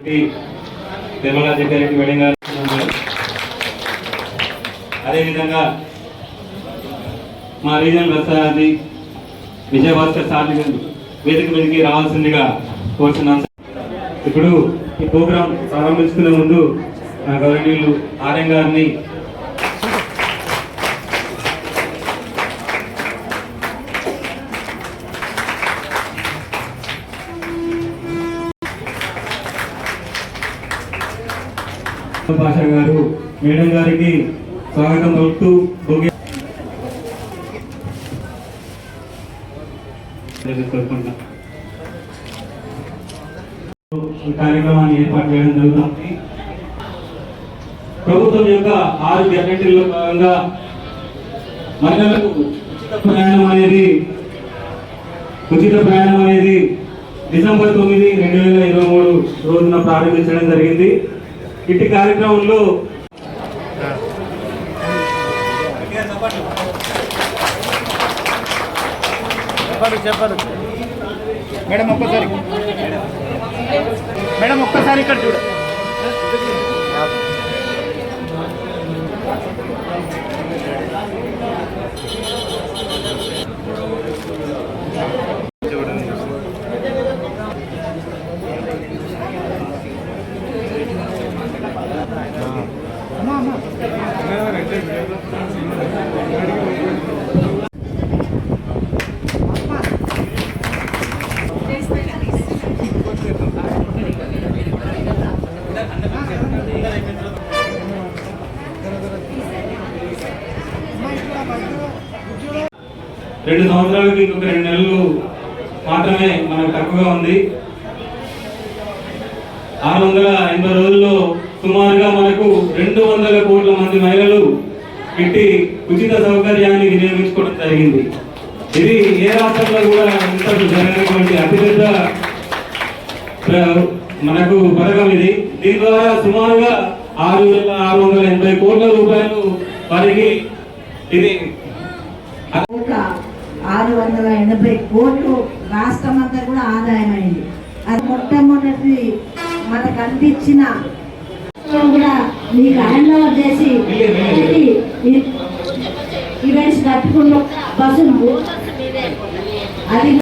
Nirmala Jaggareddy wedding అదేవిధంగా మా reason రసాది Vijayabhaskar sir వేదిక మీదకి రావాల్సిందిగా కోరుతున్నాను ఇప్పుడు ఈ ప్రోగ్రాం ప్రారంభించుకునే ముందు నా గౌరవనీయులు ఆర్యం గారిని భాష గారు మేడం గారికి స్వాగతం పలుకుతూ కార్యక్రమాన్ని ఏర్పాటు చేయడం జరుగుతుంది. ప్రభుత్వం యొక్క ఆరు గ్యారెంటీల్లో భాగంగా మహిళలకు ఉచిత ప్రయాణం అనేది ఉచిత ప్రయాణం అనేది డిసెంబర్ తొమ్మిది రెండు వేల ఇరవై మూడు రోజున ప్రారంభించడం జరిగింది. ఇట్టి కార్యక్రమంలో చెప్పారు మేడం ఒక్కసారి. మేడం ఒక్కసారి ఇక్కడ చూడ. రెండు సంవత్సరాలకి ఇంకొక రెండు నెలలు మాత్రమే మనకు తక్కువగా ఉంది. ఆరు వందల ఎనభై రోజుల్లో సుమారుగా మనకు రెండు వందల కోట్ల మంది మహిళలు ఇట్టి ఉచిత సౌకర్యాన్ని వినియోగించుకోవడం జరిగింది. ఇది ఏ రాష్ట్రంలో కూడా ఇంతకు జరిగినటువంటి అతిపెద్ద మనకు పథకం ఇది. దీని ద్వారా సుమారుగా ఆరు వేల ఆరు వందల ఎనభై కోట్ల రూపాయలు వారికి ఇది ఆరు వందల ఎనభై కోట్లు రాష్ట్రం అంతా కూడా ఆదాయం అయింది అది మొట్టమొదటి మనకు అందించిన కూడా మీకు హ్యాండ్ ఓవర్ చేసి ఈవెంట్స్ కట్టుకున్న బస్సులు అది